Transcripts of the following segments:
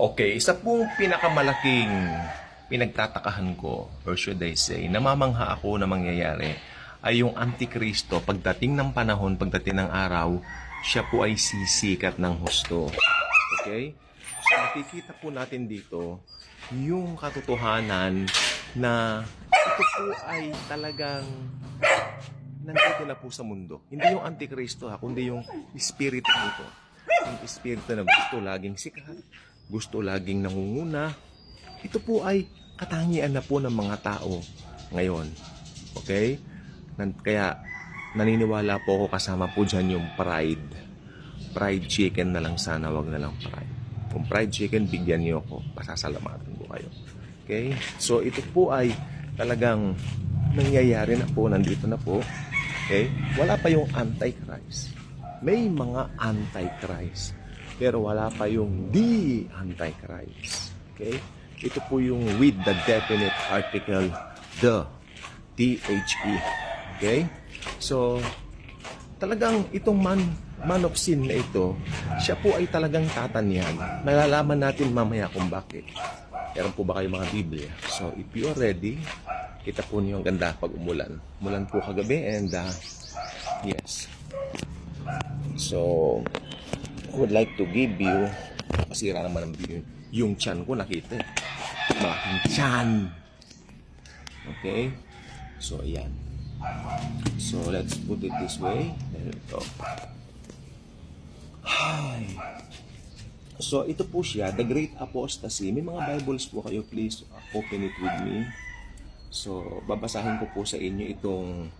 Okay, isa pong pinakamalaking pinagtatakahan ko, or should I say, namamangha ako na mangyayari, ay yung Antikristo, pagdating ng panahon, pagdating ng araw, siya po ay sisikat ng husto. Okay? So, makikita po natin dito yung katotohanan na ito po ay talagang nandito na po sa mundo. Hindi yung Antikristo ha, kundi yung espiritu nito. Yung espiritu na gusto laging sikat, gusto laging nangunguna. Ito po ay katangian na po ng mga tao ngayon. Okay? Kaya naniniwala po ako kasama po dyan yung pride. Pride chicken na lang sana, wag na lang pride. Kung fried chicken, bigyan niyo ako. Pasasalamatan ko kayo. Okay? So, ito po ay talagang nangyayari na po. Nandito na po. Okay? Wala pa yung antichrist. May mga antichrist. Pero wala pa yung the antichrist. Okay? Ito po yung with the definite article the. T-H-E. Okay? So, talagang itong man, man of sin na ito, siya po ay talagang tatanyan. Nalalaman natin mamaya kung bakit. Meron po ba kayo mga Biblia? So, if you are ready, kita po niyo ang ganda pag umulan. Umulan po kagabi and uh, yes. So, I would like to give you, masira naman ang video, yung chan ko nakita eh. Malaking chan. Okay? So, ayan. So, let's put it this way. There we go. Hi. So, ito po siya, The Great Apostasy. May mga Bibles po kayo, please open it with me. So, babasahin ko po sa inyo itong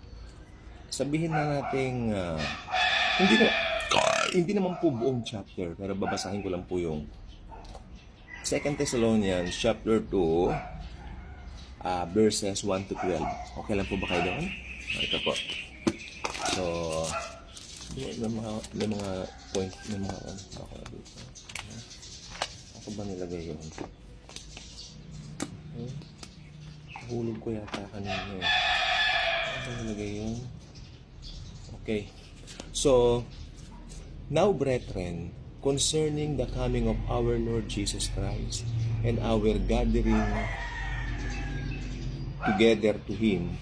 sabihin na nating ah, hindi na hindi naman po buong chapter, pero babasahin ko lang po yung 2 Thessalonians chapter 2 ah, verses 1 to 12. Okay lang po ba kayo doon? Ah, Ito po. So, may, mga, may mga point, may mga ano ako dito. Ako ba nilagay yun? Hmm? Hulog ko yata kanina eh. Ba nilagay yun? Okay. So, now brethren, concerning the coming of our Lord Jesus Christ and our gathering together to Him.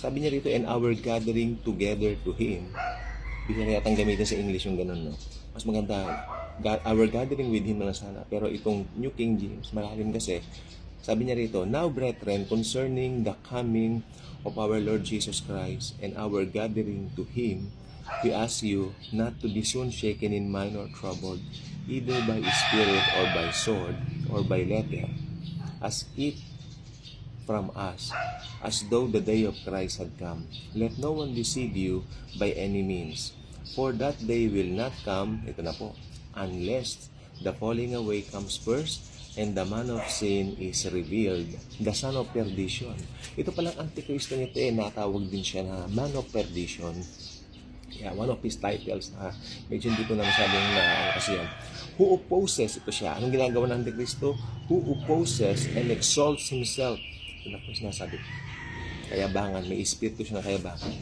Sabi niya rito, and our gathering together to Him. Bisa na yatang gamitin sa English yung ganun, no? Mas maganda, ga- our gathering with Him na sana. Pero itong New King James, malalim kasi. Sabi niya rito, Now, brethren, concerning the coming of our Lord Jesus Christ and our gathering to Him, we ask you not to be soon shaken in mind or troubled, either by spirit or by sword or by letter, as if from us, as though the day of Christ had come. Let no one deceive you by any means, for that day will not come, ito na po, unless the falling away comes first, and the man of sin is revealed, the son of perdition. Ito palang antikristo nito eh, natawag din siya na man of perdition. Yeah, one of his titles na medyo hindi ko na masyadong na ano kasi yan. Who opposes, ito siya. Anong ginagawa ng Antikristo? Who opposes and exalts himself. Ito na po sinasabi. Kayabangan, may espiritu siya ng kayabangan.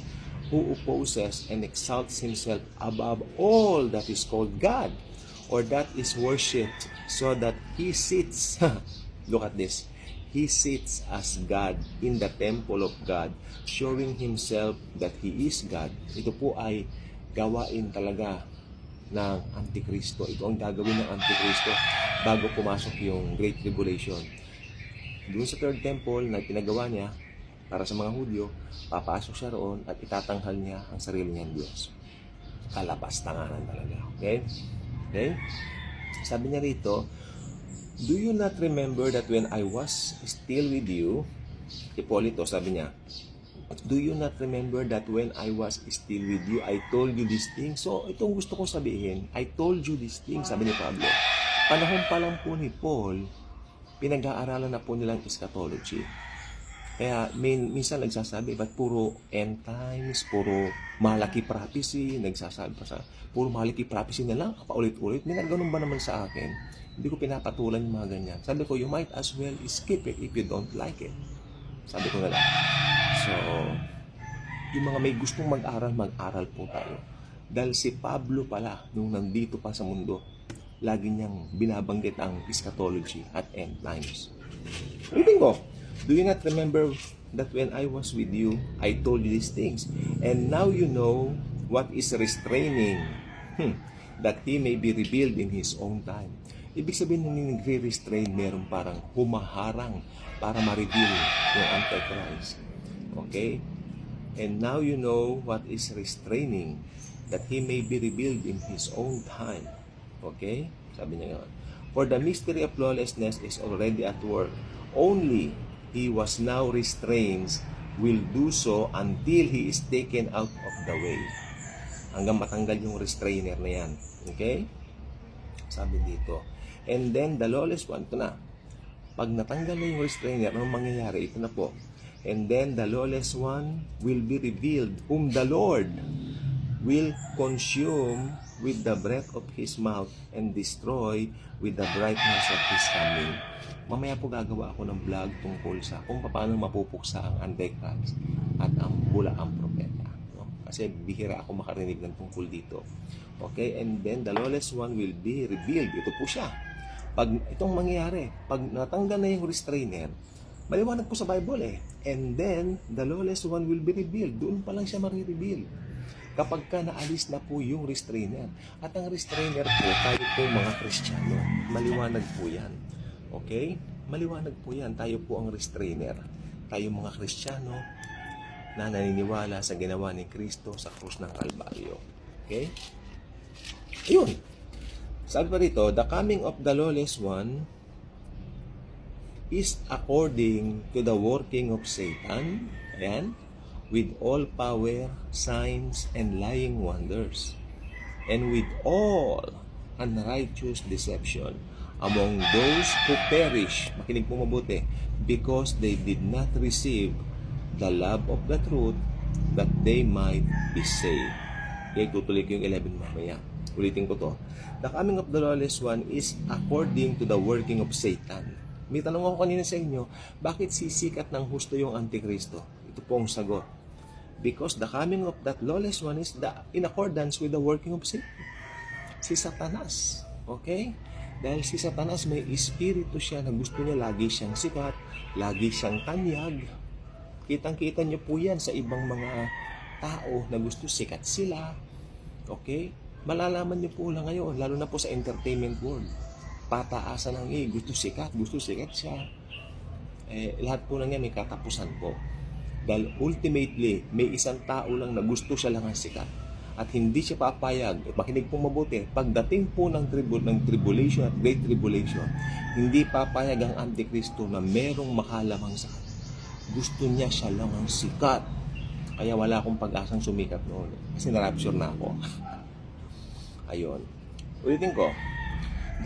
Who opposes and exalts himself above all that is called God or that is worshipped so that he sits. Look at this. He sits as God in the temple of God, showing himself that he is God. Ito po ay gawain talaga ng Antikristo. Ito ang gagawin ng Antikristo bago pumasok yung Great Tribulation. Doon sa third temple na pinagawa niya para sa mga Hudyo, papasok siya roon at itatanghal niya ang sarili niyang Diyos. Kalabas-tanganan talaga. Okay? Okay? Sabi niya rito, Do you not remember that when I was still with you, Hipolito, sabi niya, Do you not remember that when I was still with you, I told you these things? So, itong gusto kong sabihin, I told you these things, sabi ni Pablo. Panahon pa lang po ni Paul, pinag-aaralan na po nilang eschatology. Kaya min, minsan nagsasabi, ba't puro end times, puro malaki prophecy, nagsasabi pa sa, puro malaki prophecy na lang, paulit-ulit. May nagganun ba naman sa akin? Hindi ko pinapatulan yung mga ganyan. Sabi ko, you might as well skip it if you don't like it. Sabi ko na lang. So, yung mga may gustong mag-aral, mag-aral po tayo. Dahil si Pablo pala, nung nandito pa sa mundo, lagi niyang binabanggit ang eschatology at end times. Ulitin ko, do you not remember that when I was with you, I told you these things? And now you know what is restraining, hmm, that He may be revealed in His own time. Ibig sabihin ng nagre-restrain, meron parang humaharang para ma-reveal yung Antichrist. Okay? And now you know what is restraining, that He may be revealed in His own time. Okay? Sabi niya nga. For the mystery of lawlessness is already at work. Only he was now restrained will do so until he is taken out of the way. Hanggang matanggal yung restrainer na yan. Okay? Sabi dito. And then the lawless one, ito na. Pag natanggal na yung restrainer, anong mangyayari? Ito na po. And then the lawless one will be revealed, whom the Lord will consume with the breath of His mouth and destroy with the brightness of His coming. Mamaya po gagawa ako ng vlog tungkol sa kung paano mapupuksa ang Antichrist at ang bula ang propeta. No? Kasi bihira ako makarinig ng tungkol dito. Okay, and then the lawless one will be revealed. Ito po siya. Pag itong mangyayari, pag natanggal na yung restrainer, maliwanag po sa Bible eh. And then, the lawless one will be revealed. Doon pa lang siya marireveal kapag ka naalis na po yung restrainer. At ang restrainer po, tayo po mga Kristiyano. Maliwanag po yan. Okay? Maliwanag po yan. Tayo po ang restrainer. Tayo mga Kristiyano na naniniwala sa ginawa ni Kristo sa krus ng Kalbaryo. Okay? Ayun. Sabi pa rito, the coming of the lawless one is according to the working of Satan. Ayan with all power, signs, and lying wonders, and with all unrighteous deception among those who perish, makinig po mabuti, because they did not receive the love of the truth that they might be saved. Okay, tutuloy ko yung 11 mamaya. Ulitin ko to. The coming of the lawless one is according to the working of Satan. May tanong ako kanina sa inyo, bakit sisikat ng husto yung Antikristo? Ito po ang sagot because the coming of that lawless one is the, in accordance with the working of Satan. Si Satanas. Okay? Dahil si Satanas may espiritu siya na gusto niya lagi siyang sikat, lagi siyang tanyag. Kitang-kita niyo po yan sa ibang mga tao na gusto sikat sila. Okay? Malalaman niyo po lang ngayon, lalo na po sa entertainment world. Pataasan ng eh, gusto sikat, gusto sikat siya. Eh, lahat po lang yan may katapusan po. Dahil ultimately, may isang tao lang na gusto siya lang ang sikat. At hindi siya papayag. Makinig po mabuti. Pagdating po ng, tribul ng tribulation at great tribulation, hindi papayag ang Antikristo na merong makalamang sa kanya. Gusto niya siya lang ang sikat. Kaya wala akong pag-asang sumikat noon. Kasi na-rapture na ako. Ayun. Ulitin ko.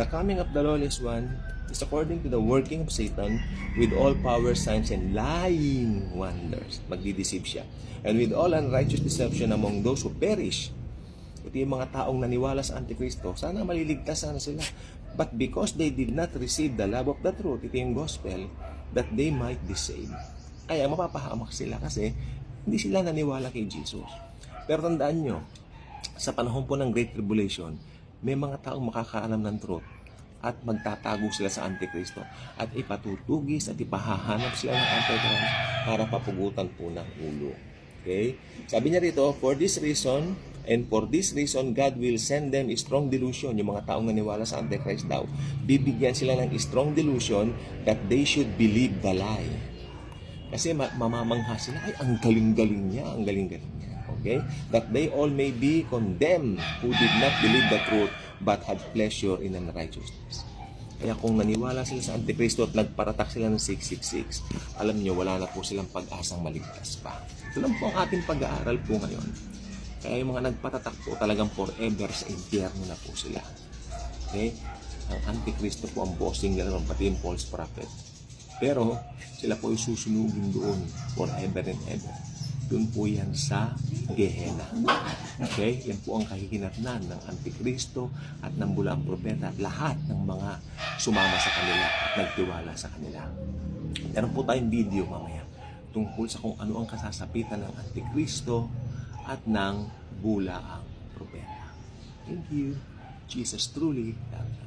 The coming of the lawless one is according to the working of Satan with all power, signs, and lying wonders. Magdideceive siya. And with all unrighteous deception among those who perish. Ito yung mga taong naniwala sa Antikristo. Sana maliligtas sana sila. But because they did not receive the love of the truth, ito yung gospel, that they might be saved. Kaya mapapahamak sila kasi hindi sila naniwala kay Jesus. Pero tandaan nyo, sa panahon po ng Great Tribulation, may mga taong makakaalam ng truth at magtatago sila sa Antikristo at ipatutugis at ipahahanap sila ng Antichrist para papugutan po ng ulo. Okay? Sabi niya rito, for this reason, and for this reason, God will send them a strong delusion. Yung mga taong naniwala sa Antichrist daw, bibigyan sila ng strong delusion that they should believe the lie. Kasi ma- mamamangha sila, ay, ang galing-galing niya, ang galing-galing niya. Okay? That they all may be condemned who did not believe the truth but had pleasure in unrighteousness. Kaya kung naniwala sila sa Antikristo at nagparatak sila ng 666, alam niyo wala na po silang pag-asang maligtas pa. Ito lang po ang ating pag-aaral po ngayon. Kaya yung mga nagpatatak po talagang forever sa impyerno na po sila. Okay? Ang Antikristo po ang bossing nila naman, pati yung false prophet. Pero sila po ay susunugin doon forever and ever. Doon po yan sa Gehenna. Okay? Yan po ang kahihinatnan ng Antikristo at ng bulang propeta at lahat ng mga sumama sa kanila at nagtiwala sa kanila. Meron po tayong video mamaya tungkol sa kung ano ang kasasapitan ng Antikristo at ng bulaang propeta. Thank you. Jesus truly loves.